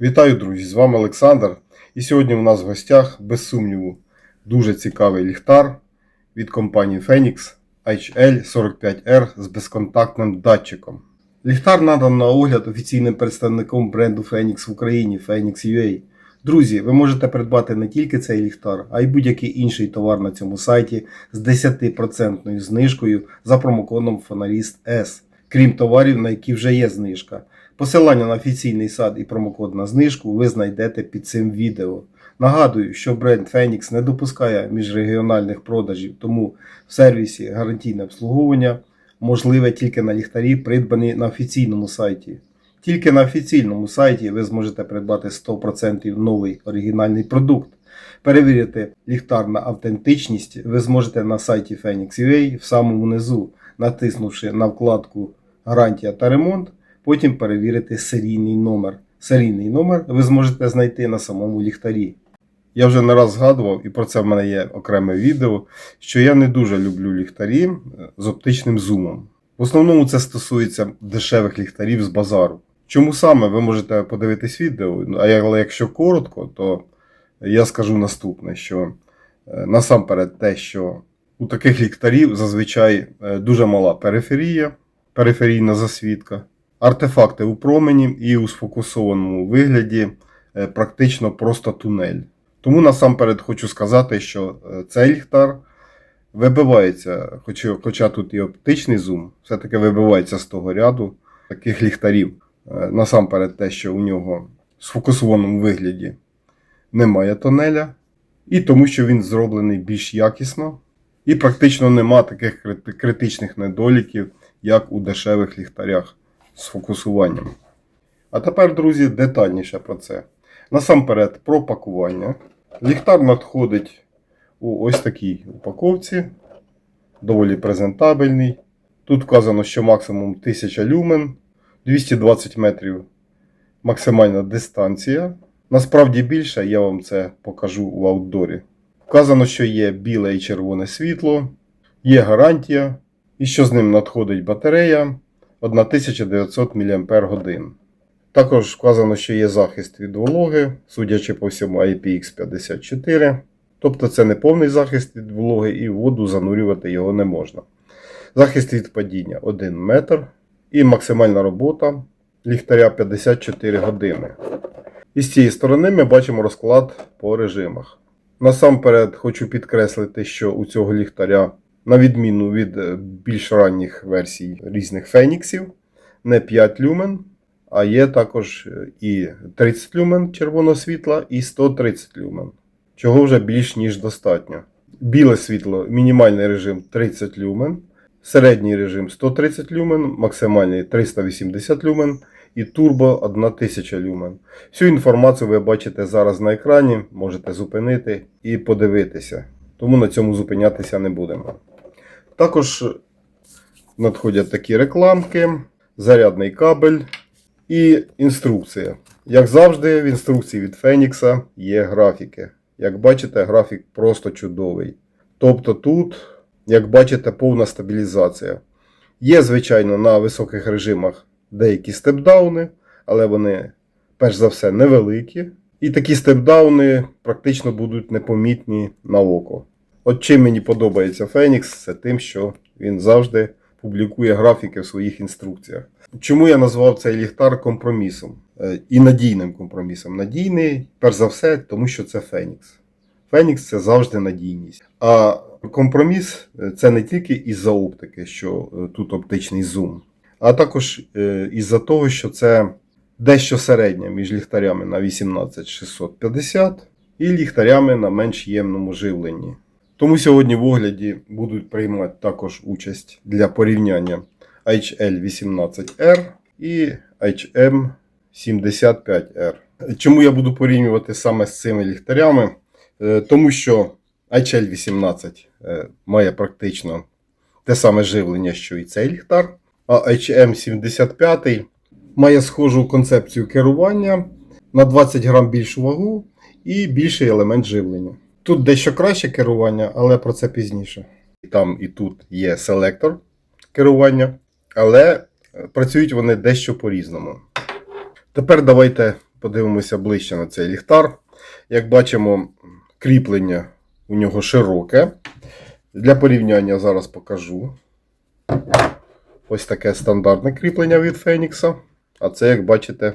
Вітаю, друзі! З вами Олександр. І сьогодні у нас в гостях, без сумніву, дуже цікавий ліхтар від компанії Phoenix HL45R з безконтактним датчиком. Ліхтар надан на огляд офіційним представником бренду Phoenix в Україні Phoenix UA. Друзі, ви можете придбати не тільки цей ліхтар, а й будь-який інший товар на цьому сайті з 10% знижкою за промокодом Фоналіст S, крім товарів, на які вже є знижка. Посилання на офіційний сад і промокод на знижку ви знайдете під цим відео. Нагадую, що бренд Phoenix не допускає міжрегіональних продажів, тому в сервісі гарантійне обслуговування можливе тільки на ліхтарі, придбані на офіційному сайті. Тільки на офіційному сайті ви зможете придбати 100% новий оригінальний продукт. Перевірити ліхтар на автентичність ви зможете на сайті Phoenix.ua в самому низу, натиснувши на вкладку Гарантія та ремонт, потім перевірити серійний номер. Серійний номер ви зможете знайти на самому ліхтарі. Я вже не раз згадував, і про це в мене є окреме відео, що я не дуже люблю ліхтарі е, з оптичним зумом. В основному це стосується дешевих ліхтарів з базару. Чому саме ви можете подивитись відео, Ну, але якщо коротко, то я скажу наступне: що е, насамперед те, що у таких ліхтарів зазвичай е, дуже мала периферія, периферійна засвітка, артефакти у промені і у сфокусованому вигляді е, практично просто тунель. Тому насамперед хочу сказати, що е, цей ліхтар вибивається, хоча, тут і оптичний зум, все-таки вибивається з того ряду таких ліхтарів. Е, Насамперед, те, що у нього в сфокусованому вигляді немає тонеля, і тому, що він зроблений більш якісно, і практично нема таких критичних недоліків, як у дешевих ліхтарях з фокусуванням. А тепер, друзі, детальніше про це. Насамперед, про пакування. Ліхтар надходить у ось такій упаковці, доволі презентабельний. Тут вказано, що максимум 1000 люмен, 220 метрів максимальна дистанція. Насправді більше, я вам це покажу в аутдорі. Вказано, що є біле і червоне світло, є гарантія, і що з ним надходить батарея 1900 мАч. Також вказано, що є захист від вологи, судячи по всьому IPX54. Тобто це не повний захист від вологи і воду занурювати його не можна. Захист від падіння 1 метр і максимальна робота ліхтаря 54 години. І з цієї сторони ми бачимо розклад по режимах. Насамперед хочу підкреслити, що у цього ліхтаря, на відміну від е, більш ранніх версій різних феніксів, не 5 люмен, а є також е, і 30 люмен червоного світла, і 130 люмен, чого вже більш ніж достатньо. Біле світло, мінімальний режим 30 люмен, середній режим 130 люмен, максимальний 380 люмен і турбо 1000 люмен. Всю інформацію ви бачите зараз на екрані, можете зупинити і подивитися. Тому на цьому зупинятися не будемо. Також надходять такі рекламки, зарядний кабель і інструкція. Як завжди, в інструкції від Фенікса є графіки. Як бачите, графік просто чудовий. Тобто тут, як бачите, повна стабілізація. Є, звичайно, на високих режимах деякі степдауни, але вони, перш за все, невеликі. І такі степдауни практично будуть непомітні на око. От чим мені подобається Фенікс, це тим, що він завжди публікує графіки в своїх інструкціях. Чому я назвав цей ліхтар компромісом Е, і надійним компромісом? Надійний, перш за все, тому що це Фенікс. Фенікс це завжди надійність. А компроміс це не тільки із-за оптики, що е, тут оптичний зум, а також е, із-за того, що це дещо середнє між ліхтарями на 18650 і ліхтарями на менш ємному живленні. Тому сьогодні в огляді будуть приймати також участь для порівняння HL18R і HM75R. Чому я буду порівнювати саме з цими ліхтарями? Е, Тому що HL18 е, має практично те саме живлення, що і цей ліхтар, а HM75 має схожу концепцію керування на 20 грам більшу вагу і більший елемент живлення. Тут дещо краще керування, але про це пізніше. І Там і тут є селектор керування, але е, працюють вони дещо по-різному. Тепер давайте подивимося ближче на цей ліхтар. Як бачимо, кріплення у нього широке. Для порівняння зараз покажу. Ось таке стандартне кріплення від Фенікса. А це, як бачите,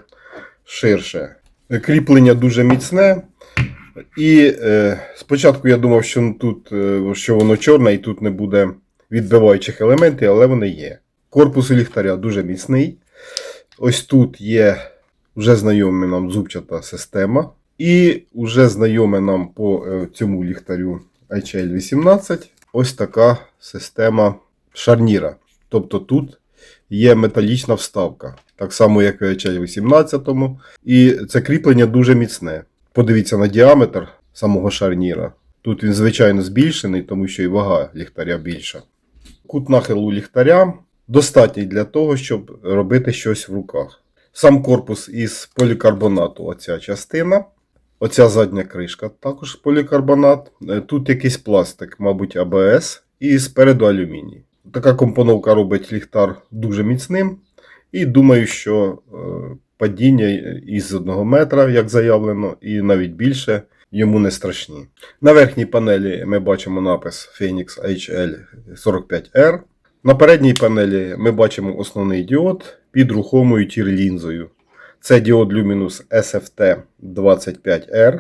ширше. Кріплення дуже міцне. І е, спочатку я думав, що тут е, що воно чорне і тут не буде відбиваючих елементів, але вони є. Корпус ліхтаря дуже міцний. Ось тут є вже знайома нам зубчата система. І вже знайома нам по е, цьому ліхтарю HL18 ось така система шарніра. Тобто тут є металічна вставка, так само, як і в HL18. І це кріплення дуже міцне. Подивіться на діаметр самого шарніра. Тут він, звичайно, збільшений, тому що і вага ліхтаря більша. Кут нахилу ліхтаря достатній для того, щоб робити щось в руках. Сам корпус із полікарбонату, оця частина. Оця задня кришка також полікарбонат. Е, Тут якийсь пластик, мабуть, АБС, і спереду алюміній. Така компоновка робить ліхтар дуже міцним. І думаю, що е, падіння із 1 метра, як заявлено, і навіть більше йому не страшні. На верхній панелі ми бачимо напис Phoenix HL45R. На передній панелі ми бачимо основний діод під рухомою тір-лінзою. Це діод Luminous SFT25R.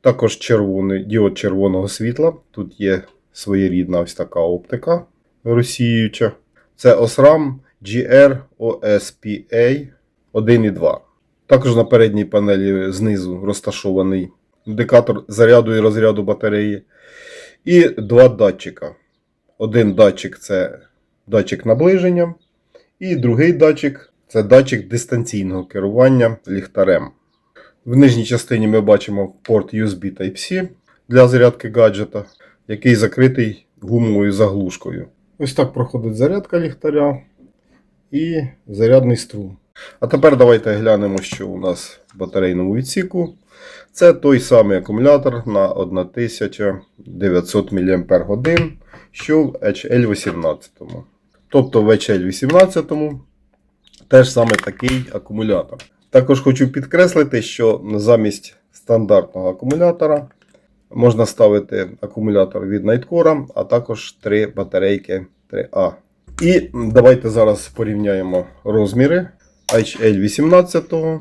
Також червоний діод червоного світла. Тут є своєрідна ось така оптика розсіююча. Це OSRAM GR OSPA 1 і 2. Також на передній панелі знизу розташований індикатор заряду і розряду батареї. І два датчика. Один датчик це датчик наближення, і другий датчик це датчик дистанційного керування ліхтарем. В нижній частині ми бачимо порт USB Type-C для зарядки гаджета, який закритий гумовою заглушкою. Ось так проходить зарядка ліхтаря і зарядний струм. А тепер давайте глянемо, що у нас в батарейному відсіку. Це той самий акумулятор на 1900 мАч, що в HL18. Тобто в HL18 теж саме такий акумулятор. Також хочу підкреслити, що замість стандартного акумулятора можна ставити акумулятор від Nightcore, а також три батарейки 3А. І давайте зараз порівняємо розміри HL18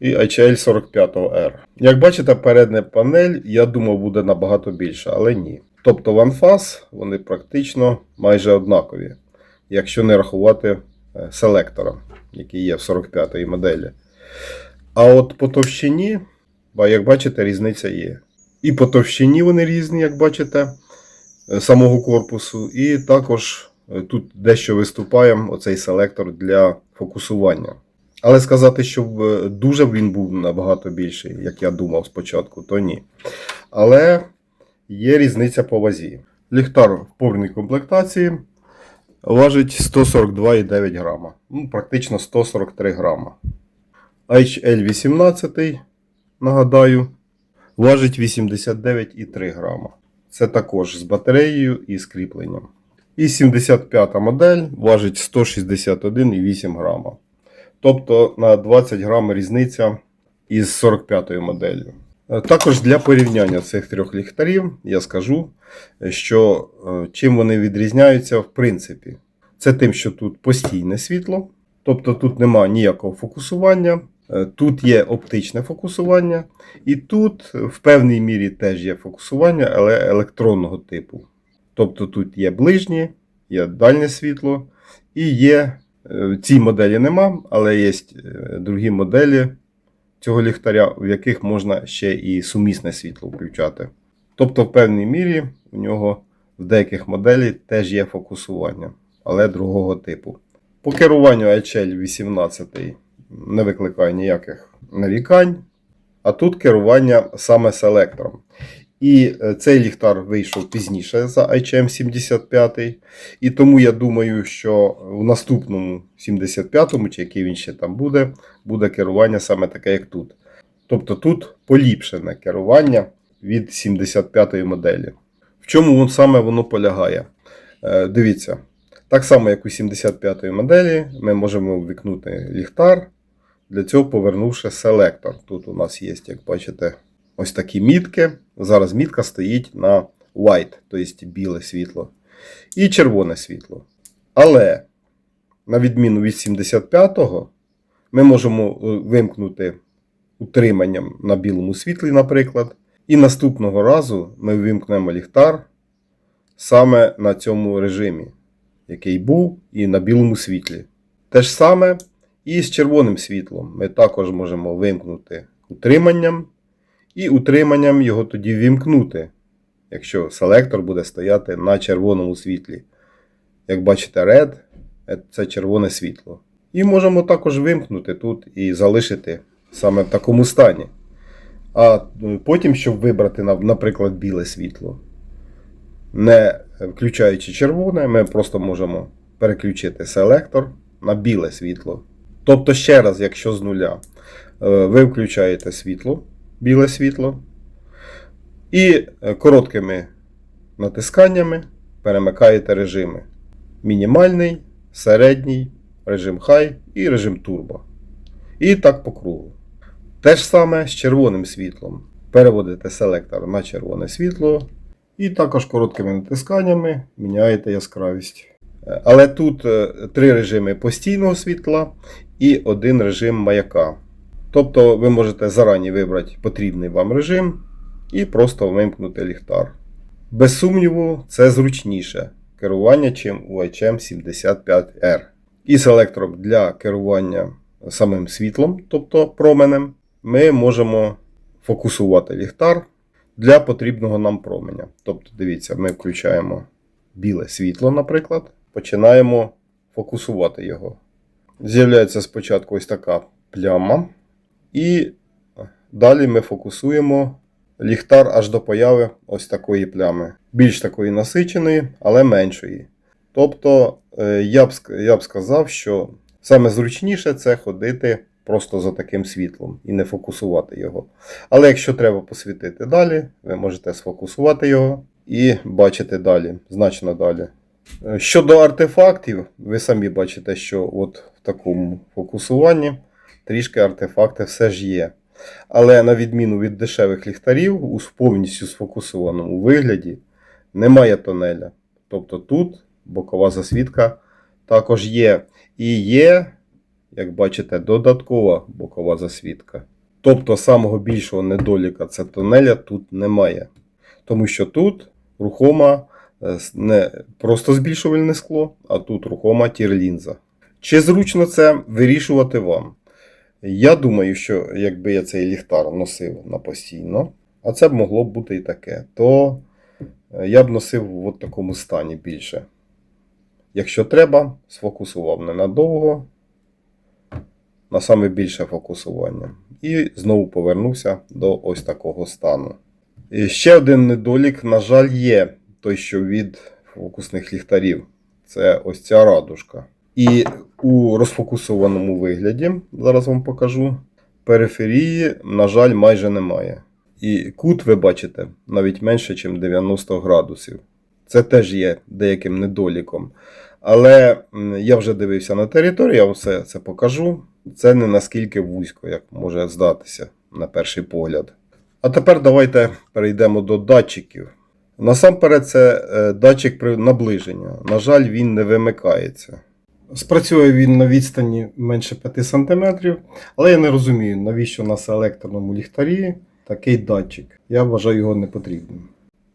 і HL45R. Як бачите, передня панель, я думав, буде набагато більша, але ні. Тобто в вони практично майже однакові, якщо не рахувати е, селектора, який є в 45-й моделі. А от по товщині, як бачите, різниця є. І по товщині вони різні, як бачите, е, самого корпусу, і також е, тут дещо виступає оцей селектор для фокусування. Але сказати, щоб е, дуже він був набагато більший, як я думав спочатку, то ні. Але є різниця по вазі. Ліхтар в повній комплектації важить 142,9 грама. Ну, практично 143 грама. HL18, нагадаю, важить 89,3 грама. Це також з батареєю і з кріпленням. І 75 модель важить 161,8 грама. Тобто на 20 грам різниця із 45 моделлю. Е, Також для порівняння цих трьох ліхтарів я скажу, що е, чим вони відрізняються в принципі. Це тим, що тут постійне світло, тобто тут немає ніякого фокусування, е, тут є оптичне фокусування, і тут в певній мірі теж є фокусування, але електронного типу. Тобто тут є ближнє, є дальнє світло і є в цій моделі нема, але є е, другі моделі цього ліхтаря, в яких можна ще і сумісне світло включати. Тобто, в певній мірі у нього в деяких моделях теж є фокусування, але другого типу. По керуванню HL18 не викликає ніяких нарікань. А тут керування саме селектором. І е, цей ліхтар вийшов пізніше за HM75. І тому я думаю, що в наступному 75-му, чи який він ще там буде, буде керування саме таке, як тут. Тобто тут поліпшене керування від 75-ї моделі. В чому саме воно полягає? Е, Дивіться, так само, як у 75-ї моделі, ми можемо ввікнути ліхтар Для цього повернувши селектор. Тут у нас є, як бачите, ось такі мітки. Зараз мітка стоїть на white, тобто біле світло, і червоне світло. Але, на відміну від 75-го, ми можемо е, вимкнути утриманням на білому світлі, наприклад. І наступного разу ми вимкнемо ліхтар саме на цьому режимі, який був, і на білому світлі. Те ж саме і з червоним світлом. Ми також можемо вимкнути утриманням, і утриманням його тоді вімкнути, якщо селектор буде стояти на червоному світлі. Як бачите, red це червоне світло. І можемо також вимкнути тут і залишити саме в такому стані. А е, потім, щоб вибрати, наприклад, біле світло, не включаючи червоне, ми просто можемо переключити селектор на біле світло. Тобто, ще раз, якщо з нуля, е, ви включаєте світло, біле світло, і е, короткими натисканнями перемикаєте режими: мінімальний, середній, режим хай і режим турбо. І так по кругу. Те ж саме з червоним світлом. Переводите селектор на червоне світло, і також короткими натисканнями міняєте яскравість. Е, Але тут е, три режими постійного світла і один режим маяка. Тобто ви можете зарані вибрати потрібний вам режим і просто вимкнути ліхтар. Без сумніву, це зручніше керування, чим у HM75R. І селектором для керування самим світлом, тобто променем, ми можемо фокусувати ліхтар для потрібного нам променя. Тобто, дивіться, ми включаємо біле світло, наприклад, починаємо фокусувати його. З'являється спочатку ось така пляма, і далі ми фокусуємо ліхтар аж до появи ось такої плями. Більш такої насиченої, але меншої. Тобто, е, я б, я б сказав, що саме зручніше це ходити просто за таким світлом і не фокусувати його. Але якщо треба посвітити далі, ви можете сфокусувати його і бачити далі, значно далі. Е, Щодо артефактів, ви самі бачите, що от в такому фокусуванні трішки артефакти все ж є. Але на відміну від дешевих ліхтарів, у повністю сфокусованому вигляді немає тонеля. Тобто тут бокова засвітка також є. І є, як бачите, додаткова бокова засвітка. Тобто самого більшого недоліка це тонеля тут немає. Тому що тут рухома е, не просто збільшувальне скло, а тут рухома тірлінза. Чи зручно це вирішувати вам? Я думаю, що якби я цей ліхтар носив на постійно, а це б могло б бути і таке, то е, я б носив в от такому стані більше. Якщо треба, сфокусував ненадовго, на саме більше фокусування. І знову повернувся до ось такого стану. І ще один недолік, на жаль, є той, що від фокусних ліхтарів. Це ось ця радужка. І у розфокусованому вигляді, зараз вам покажу, периферії, на жаль, майже немає. І кут, ви бачите, навіть менше, ніж 90 градусів. Це теж є деяким недоліком. Але я вже дивився на територію, я вам все це покажу. Це не наскільки вузько, як може здатися на перший погляд. А тепер давайте перейдемо до датчиків. Насамперед, це е, датчик наближення. На жаль, він не вимикається. Спрацює він на відстані менше 5 см, але я не розумію, навіщо на селекторному ліхтарі такий датчик. Я вважаю його непотрібним.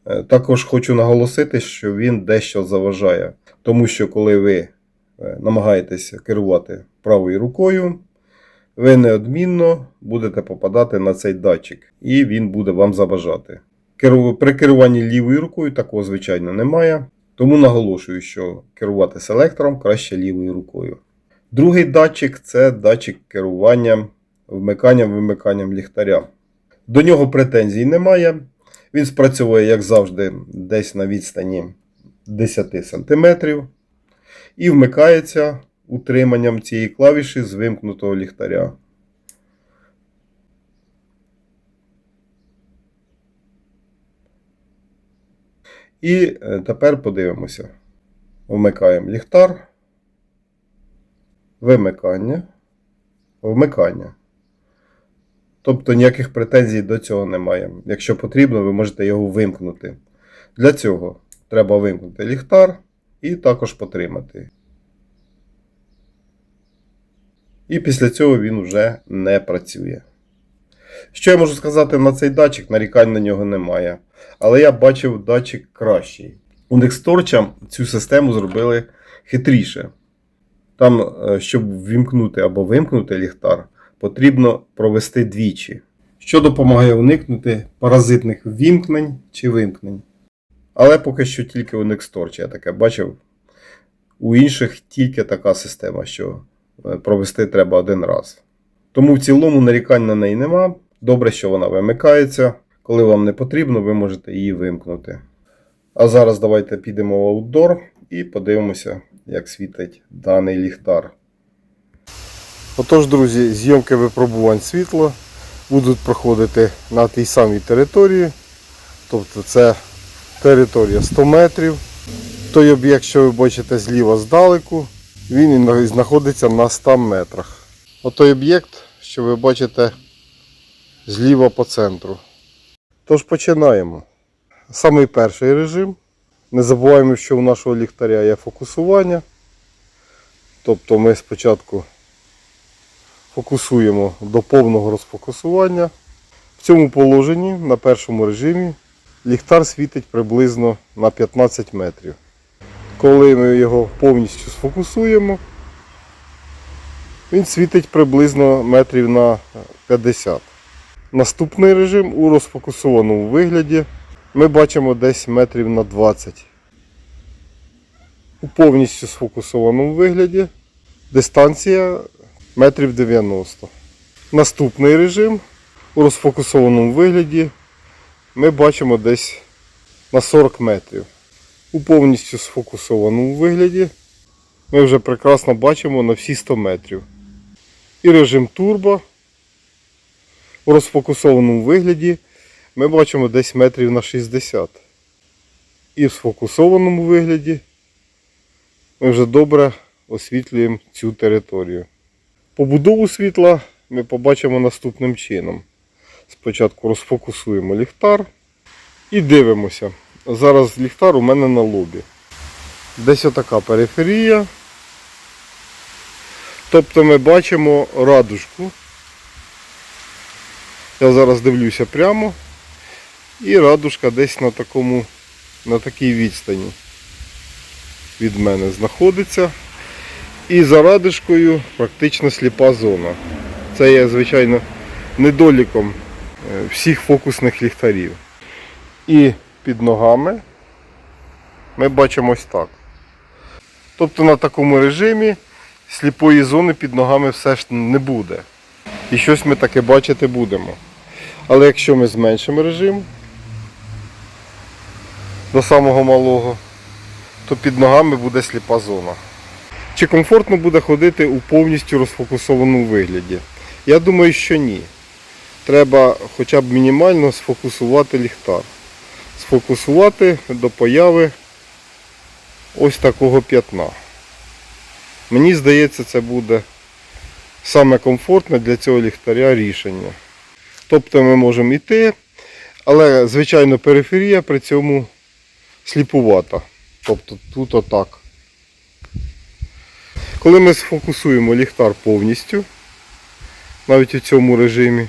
Е, Також хочу наголосити, що він дещо заважає, тому що коли ви е, намагаєтеся керувати правою рукою, ви неодмінно будете попадати на цей датчик, і він буде вам заважати. При керуванні лівою рукою такого, звичайно, немає, тому наголошую, що керувати селектором краще лівою рукою. Другий датчик це датчик керування вмиканням-вимиканням ліхтаря. До нього претензій немає. Він спрацьовує, як завжди, десь на відстані 10 см і вмикається утриманням цієї клавіші з вимкнутого ліхтаря. І е, тепер подивимося. Вмикаємо ліхтар, вимикання. вмикання. Тобто ніяких претензій до цього немає. Якщо потрібно, ви можете його вимкнути. Для цього треба вимкнути ліхтар і також потримати. І після цього він вже не працює. Що я можу сказати на цей датчик? Нарікань на нього немає. Але я бачив датчик кращий. У Nextorch цю систему зробили хитріше. Там, е, щоб ввімкнути або вимкнути ліхтар, потрібно провести двічі, що допомагає уникнути паразитних ввімкнень чи вимкнень. Але поки що тільки у Nextorch я таке бачив. У інших тільки така система, що е, провести треба один раз. Тому в цілому нарікань на неї нема. Добре, що вона вимикається. Коли вам не потрібно, ви можете її вимкнути. А зараз давайте підемо в аутдор і подивимося, як світить даний ліхтар. Отож, друзі, зйомки випробувань світла будуть проходити на тій самій території. Тобто це територія 100 метрів. Той об'єкт, що ви бачите зліва здалеку, він знаходиться на 100 метрах. Отой об'єкт, що ви бачите зліва по центру. Тож починаємо. Самий перший режим. Не забуваємо, що у нашого ліхтаря є фокусування. Тобто ми спочатку фокусуємо до повного розфокусування. В цьому положенні на першому режимі ліхтар світить приблизно на 15 метрів. Коли ми його повністю сфокусуємо, він світить приблизно метрів на 50. Наступний режим у розфокусованому вигляді ми бачимо десь метрів на 20. У повністю сфокусованому вигляді дистанція метрів 90. Наступний режим у розфокусованому вигляді ми бачимо десь на 40 метрів. У повністю сфокусованому вигляді ми вже прекрасно бачимо на всі 100 метрів. І режим турбо у розфокусованому вигляді ми бачимо десь метрів на 60. І в сфокусованому вигляді ми вже добре освітлюємо цю територію. Побудову світла ми побачимо наступним чином. Спочатку розфокусуємо ліхтар і дивимося. Зараз ліхтар у мене на лобі. Десь отака периферія. Тобто ми бачимо радужку. Я зараз дивлюся прямо. І радужка десь на такому, на такій відстані від мене знаходиться. І за радужкою практично сліпа зона. Це є, звичайно, недоліком е, всіх фокусних ліхтарів. І під ногами ми бачимо ось так. Тобто на такому режимі сліпої зони під ногами все ж не буде. І щось ми таке бачити будемо. Але якщо ми зменшимо режим до самого малого, то під ногами буде сліпа зона. Чи комфортно буде ходити у повністю розфокусованому вигляді? Я думаю, що ні. Треба хоча б мінімально сфокусувати ліхтар. Сфокусувати до появи ось такого п'ятна. Мені здається, це буде саме комфортне для цього ліхтаря рішення. Тобто ми можемо йти, але, звичайно, периферія при цьому сліпувата. Тобто тут отак. Коли ми сфокусуємо ліхтар повністю, навіть у цьому режимі,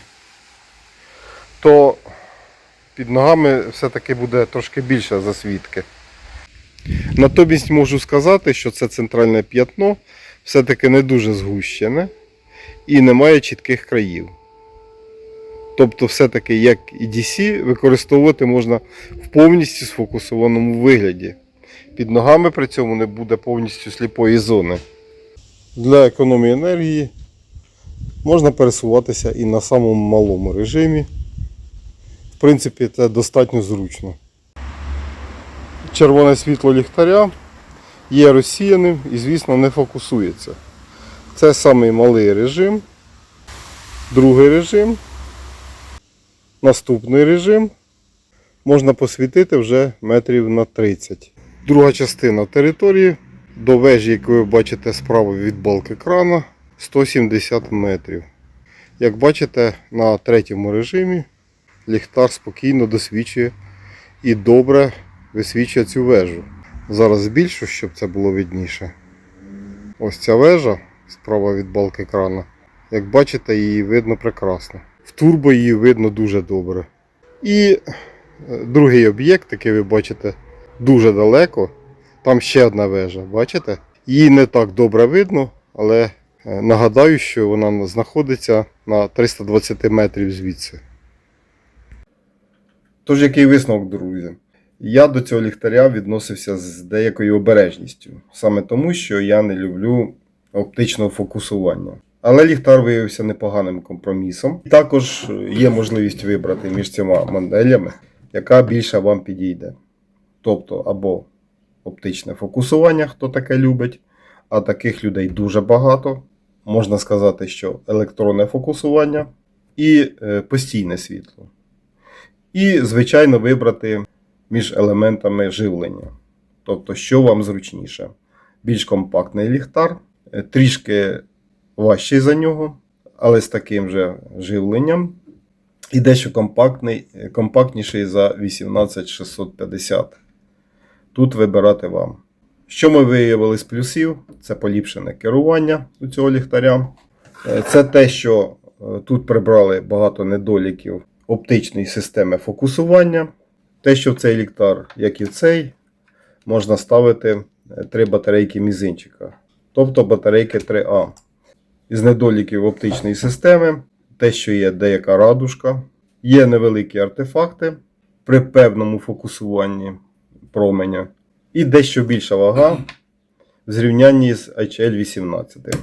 то під ногами все-таки буде трошки більше засвідки. Натомість можу сказати, що це центральне п'ятно все-таки не дуже згущене і не має чітких країв. Тобто, все-таки, як і DC, використовувати можна в повністю сфокусованому вигляді. Під ногами при цьому не буде повністю сліпої зони. Для економії енергії можна пересуватися і на самому малому режимі. В принципі, це достатньо зручно. Червоне світло ліхтаря є розсіяним і, звісно, не фокусується. Це самий малий режим. Другий режим. Наступний режим можна посвітити вже метрів на 30. Друга частина території до вежі, яку ви бачите справа від балки крана, 170 метрів. Як бачите, на третьому режимі ліхтар спокійно досвічує і добре висвічує цю вежу. Зараз збільшу, щоб це було видніше. Ось ця вежа справа від балки крана. Як бачите, її видно прекрасно. В турбо її видно дуже добре. І е, другий об'єкт, який ви бачите дуже далеко. Там ще одна вежа, бачите? Її не так добре видно, але е, нагадаю, що вона знаходиться на 320 метрів звідси. Тож, який висновок, друзі? Я до цього ліхтаря відносився з деякою обережністю, саме тому, що я не люблю оптичного фокусування. Але ліхтар виявився непоганим компромісом. Також є можливість вибрати між цими моделями, яка більше вам підійде. Тобто або оптичне фокусування, хто таке любить, а таких людей дуже багато. Можна сказати, що електронне фокусування і е, постійне світло. І, звичайно, вибрати між елементами живлення. Тобто, що вам зручніше. Більш компактний ліхтар, е, трішки важчий за нього, але з таким же живленням. І дещо компактний, компактніший за 18650. Тут вибирати вам. Що ми виявили з плюсів? Це поліпшене керування у цього ліхтаря. Е, Це те, що е, тут прибрали багато недоліків оптичної системи фокусування. Те, що в цей ліхтар, як і в цей, можна ставити е, три батарейки мізинчика, тобто батарейки 3А. Із недоліків оптичної системи, те, що є деяка радужка, є невеликі артефакти при певному фокусуванні променя, і дещо більша вага в зрівнянні з HL18.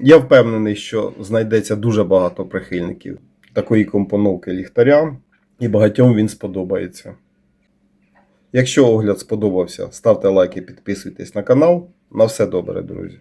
Я впевнений, що знайдеться дуже багато прихильників такої компоновки ліхтаря, і багатьом він сподобається. Якщо огляд сподобався, ставте лайки, підписуйтесь на канал. На все добре, друзі!